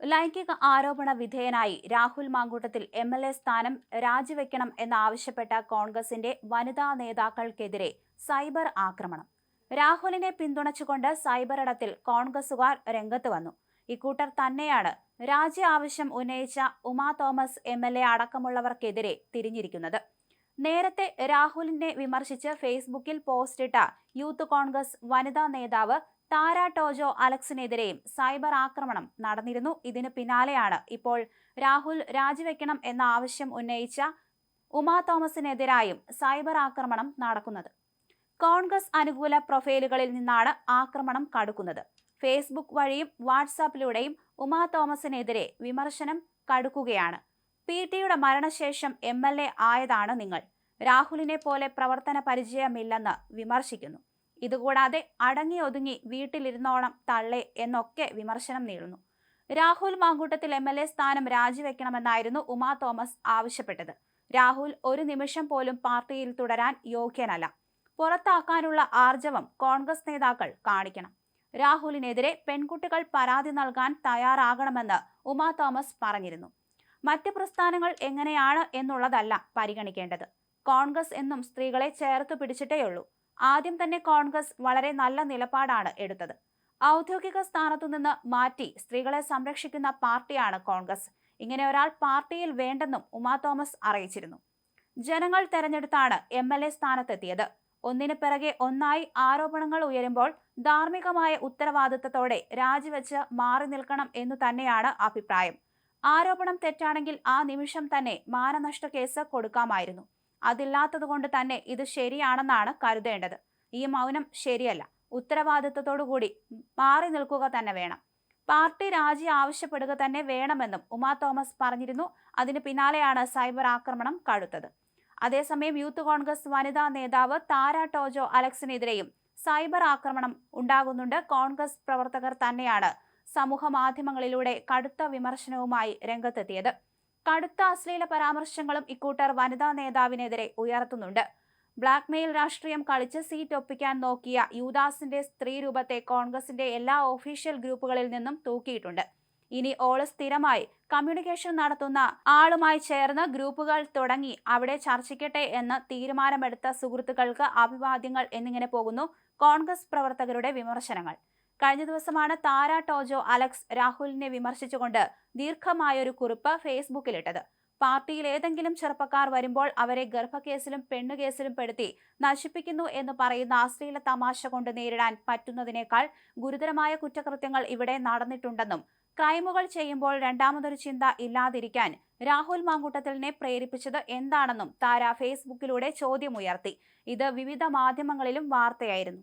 ലൈംഗിക ആരോപണ വിധേയനായി Rahul Mamkootathil M L A സ്ഥാനം രാജിവെക്കണം എന്നാവശ്യപ്പെട്ട കോൺഗ്രസിന്റെ വനിതാ നേതാക്കൾക്കെതിരെ സൈബർ ആക്രമണം. രാഹുലിനെ പിന്തുണച്ചുകൊണ്ട് സൈബർ ഇടത്തിൽ കോൺഗ്രസുകാർ രംഗത്ത് വന്നു. ഇക്കൂട്ടർ തന്നെയാണ് രാജ്യ ആവശ്യം ഉന്നയിച്ച Uma Thomas M L A അടക്കമുള്ളവർക്കെതിരെ തിരിഞ്ഞിരിക്കുന്നത്. നേരത്തെ രാഹുലിനെ വിമർശിച്ച് ഫേസ്ബുക്കിൽ പോസ്റ്റിട്ട യൂത്ത് കോൺഗ്രസ് വനിതാ നേതാവ് താര ടോജോ അലക്സിനെതിരെയും സൈബർ ആക്രമണം നടന്നിരുന്നു. ഇതിനു പിന്നാലെയാണ് ഇപ്പോൾ രാഹുൽ രാജിവെക്കണം എന്ന ആവശ്യം ഉന്നയിച്ച ഉമാ തോമസിനെതിരായും സൈബർ ആക്രമണം നടക്കുന്നത്. കോൺഗ്രസ് അനുകൂല പ്രൊഫൈലുകളിൽ നിന്നാണ് ആക്രമണം കടുക്കുന്നത്. ഫേസ്ബുക്ക് വഴിയും വാട്സാപ്പിലൂടെയും ഉമാ തോമസിനെതിരെ വിമർശനം കടുക്കുകയാണ്. പി ടിയുടെ മരണശേഷം എം എൽ എ ആയതാണ് നിങ്ങൾ. രാഹുലിനെ പോലെ പ്രവർത്തന പരിചയമില്ലെന്ന് വിമർശിക്കുന്നു. ഇതുകൂടാതെ അടങ്ങി ഒതുങ്ങി വീട്ടിലിരുന്നോണം തള്ളേ എന്നൊക്കെ വിമർശനം നീളുന്നു Rahul Mamkootathil M L A സ്ഥാനം രാജിവെക്കണമെന്നായിരുന്നു ഉമാ തോമസ് ആവശ്യപ്പെട്ടത്. രാഹുൽ ഒരു നിമിഷം പോലും പാർട്ടിയിൽ തുടരാൻ യോഗ്യനല്ല. പുറത്താക്കാനുള്ള ആർജവം കോൺഗ്രസ് നേതാക്കൾ കാണിക്കണം. രാഹുലിനെതിരെ പെൺകുട്ടികൾ പരാതി നൽകാൻ തയ്യാറാകണമെന്ന് ഉമാ തോമസ് പറഞ്ഞിരുന്നു. മറ്റ് പ്രസ്ഥാനങ്ങൾ എങ്ങനെയാണ് എന്നുള്ളതല്ല പരിഗണിക്കേണ്ടത്. കോൺഗ്രസ് എന്നും സ്ത്രീകളെ ചേർത്ത് പിടിച്ചിട്ടേയുള്ളൂ. ആദ്യം തന്നെ കോൺഗ്രസ് വളരെ നല്ല നിലപാടാണ് എടുത്തത്. ഔദ്യോഗിക സ്ഥാനത്തു നിന്ന് മാറ്റി സ്ത്രീകളെ സംരക്ഷിക്കുന്ന പാർട്ടിയാണ് കോൺഗ്രസ്. ഇങ്ങനെ ഒരാൾ പാർട്ടിയിൽ വേണ്ടെന്നും ഉമാ തോമസ് അറിയിച്ചിരുന്നു. ജനങ്ങൾ തെരഞ്ഞെടുത്താണ് എം എൽ എ സ്ഥാനത്തെത്തിയത്. ഒന്നിനു പിറകെ ഒന്നായി ആരോപണങ്ങൾ ഉയരുമ്പോൾ ധാർമ്മികമായ ഉത്തരവാദിത്തത്തോടെ രാജിവെച്ച് മാറി നിൽക്കണം എന്നു തന്നെയാണ് അഭിപ്രായം. ആരോപണം തെറ്റാണെങ്കിൽ ആ നിമിഷം തന്നെ മാനനഷ്ട കേസ് കൊടുക്കാമായിരുന്നു. അതില്ലാത്തതുകൊണ്ട് തന്നെ ഇത് ശരിയാണെന്നാണ് കരുതേണ്ടത്. ഈ മൗനം ശരിയല്ല. ഉത്തരവാദിത്വത്തോടുകൂടി മാറി നിൽക്കുക തന്നെ വേണം. പാർട്ടി രാജി ആവശ്യപ്പെടുക തന്നെ വേണമെന്നും ഉമാ തോമസ് പറഞ്ഞിരുന്നു. അതിന് പിന്നാലെയാണ് സൈബർ ആക്രമണം കടുത്തത്. അതേസമയം യൂത്ത് കോൺഗ്രസ് വനിതാ നേതാവ് താര ടോജോ അലക്സിനെതിരെയും സൈബർ ആക്രമണം ഉണ്ടാകുന്നുണ്ട്. കോൺഗ്രസ് പ്രവർത്തകർ തന്നെയാണ് സമൂഹ മാധ്യമങ്ങളിലൂടെ കടുത്ത വിമർശനവുമായി രംഗത്തെത്തിയത്. കടുത്ത അശ്ലീല പരാമർശങ്ങളും ഇക്കൂട്ടർ വനിതാ നേതാവിനെതിരെ ഉയർത്തുന്നുണ്ട്. ബ്ലാക്ക്മെയിൽ രാഷ്ട്രീയം കളിച്ച് സീറ്റ് ഒപ്പിക്കാൻ നോക്കിയ യുദാസിന്റെ സ്ത്രീരൂപത്തെ കോൺഗ്രസിന്റെ എല്ലാ ഒഫീഷ്യൽ ഗ്രൂപ്പുകളിൽ നിന്നും തൂക്കിയിട്ടുണ്ട്. ഇനി ഓൾ സ്ഥിരമായി കമ്മ്യൂണിക്കേഷൻ നടത്തുന്ന ആളുമായി ചേർന്ന് ഗ്രൂപ്പുകൾ തുടങ്ങി അവിടെ ചർച്ചിക്കട്ടെ എന്ന് തീരുമാനമെടുത്ത സുഹൃത്തുക്കൾക്ക് അഭിവാദ്യങ്ങൾ എന്നിങ്ങനെ പോകുന്നു കോൺഗ്രസ് പ്രവർത്തകരുടെ വിമർശനങ്ങൾ. കഴിഞ്ഞ ദിവസമാണ് താര ടോജോ അലക്സ് രാഹുലിനെ വിമർശിച്ചുകൊണ്ട് ദീർഘമായൊരു കുറിപ്പ് ഫേസ്ബുക്കിലിട്ടത്. പാർട്ടിയിൽ ഏതെങ്കിലും ചെറുപ്പക്കാർ വരുമ്പോൾ അവരെ ഗർഭക്കേസിലും പെണ്ണുകേസിലും പെടുത്തി നശിപ്പിക്കുന്നു എന്ന് പറയുന്ന അശ്ലീല തമാശ കൊണ്ട് നേരിടാൻ പറ്റുന്നതിനേക്കാൾ ഗുരുതരമായ കുറ്റകൃത്യങ്ങൾ ഇവിടെ നടന്നിട്ടുണ്ടെന്നും ക്രൈമുകൾ ചെയ്യുമ്പോൾ രണ്ടാമതൊരു ചിന്ത ഇല്ലാതിരിക്കാൻ രാഹുൽ മാങ്കൂട്ടത്തിലിനെ പ്രേരിപ്പിച്ചത് എന്താണെന്നും താര ഫേസ്ബുക്കിലൂടെ ചോദ്യമുയർത്തി. ഇത് വിവിധ മാധ്യമങ്ങളിലും വാർത്തയായിരുന്നു.